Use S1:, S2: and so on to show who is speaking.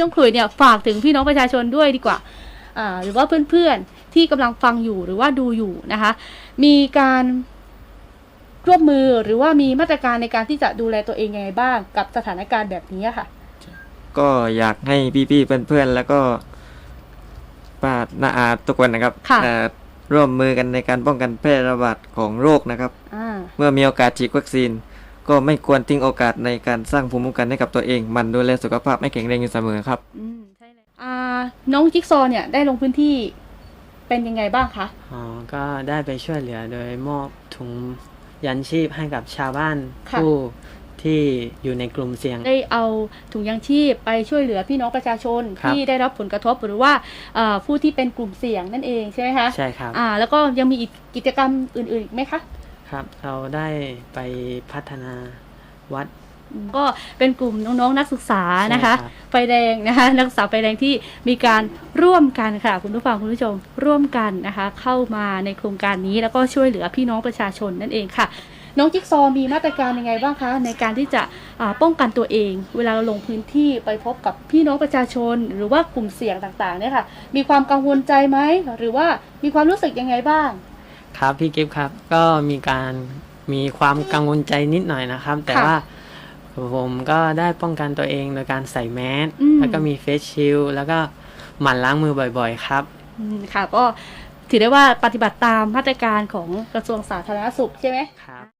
S1: น้องขลุยเนี่ยฝากถึงพี่น้องประชาชนด้วยดีกว่าอ่าหรือว่าเพื่อนๆที่กำลังฟังอยู่หรือว่าดูอยู่นะคะ มีการร่วมมือหรือว่ามีมาตรการในการที่จะดูแลตัวเองยังไงบ้างกับสถานการณ์แบบนี้ค่ะ
S2: ก็อยากให้พี่ๆเพื่อนๆแล้วก็ป้านาอาทุกคนนะครับ
S1: ค่ะ
S2: เอ่อร่วมมือกันในการป้องกันแพร่ระบาดของโรคนะครับ
S1: อ่า
S2: เมื่อมีโอกาสฉีดวัคซีน ก็ไม่ควรทิ้งโอกาสในการสร้างภูมิคุ้มกันให้กับตัวเอง มันดูแลสุขภาพให้แข็งแรงอยู่เสมอครับ
S1: อืมใช่เลยอ่าน้องจิ๊กซอว์เนี่ยได้ลงพื้นที่เป็นยังไงบ้างคะ
S3: อ๋อก็ได้ไปช่วยเหลือโดยมอบถุงยันชีพให้กับชาวบ้าน
S1: ค่ะ
S3: ผู้ที่อยู่ในกลุ่มเสี่ยง
S1: ได้เอาถุงยางชีพไปช่วยเหลือพี่น้องประชาชน
S3: ครับ
S1: ที่ได้รับผลกระทบหรือว่าเอ่อผู้ที่เป็นกลุ่มเสี่ยงนั่นเองใช่ไหมคะ
S3: ใช่ครับ
S1: อ่า แล้วก็ยังมีอีกกิจกรรมอื่นๆอีกไหมคะ
S3: ครับ เราได้ไปพัฒนาวัด
S1: ก็เป็นกลุ่มน้องๆนักศึกษานะคะ
S3: ใช่ครับ
S1: ไฟแดงนะคะนักศึกษาไฟแดงที่มีการร่วมกันค่ะ คุณผู้ฟังคุณผู้ชมร่วมกันนะคะ เข้ามาในโครงการนี้แล้วก็ช่วยเหลือพี่น้องประชาชนนั่นเองค่ะ น้องจิ๊กซอว์มีมาตรการยังไงบ้างคะในการที่จะอ่าป้องกันตัวเอง เวลาเราลงพื้นที่ไปพบกับพี่น้องประชาชน หรือว่ากลุ่มเสี่ยงต่างๆเนี่ยค่ะ มีความกังวลใจไหมหรือว่ามีความรู้สึกยังไงบ้าง
S3: ครับพี่กิฟต์ครับก็มีการมีความกังวลใจนิดหน่อยนะครับ แต่
S1: ค่ะ
S3: ว่าผมก็ได้ป้องกันตัวเองโดยการใส่แมส
S1: อืม
S3: แล้วก็มีเฟสชิลแล้วก็หมั่นล้างมือบ่อยๆ ครับ
S1: อืมค่ะก็ถือได้ว่าปฏิบัติตามมาตรการของกระทรวงสาธารณสุขใช่ไหม
S3: ครับ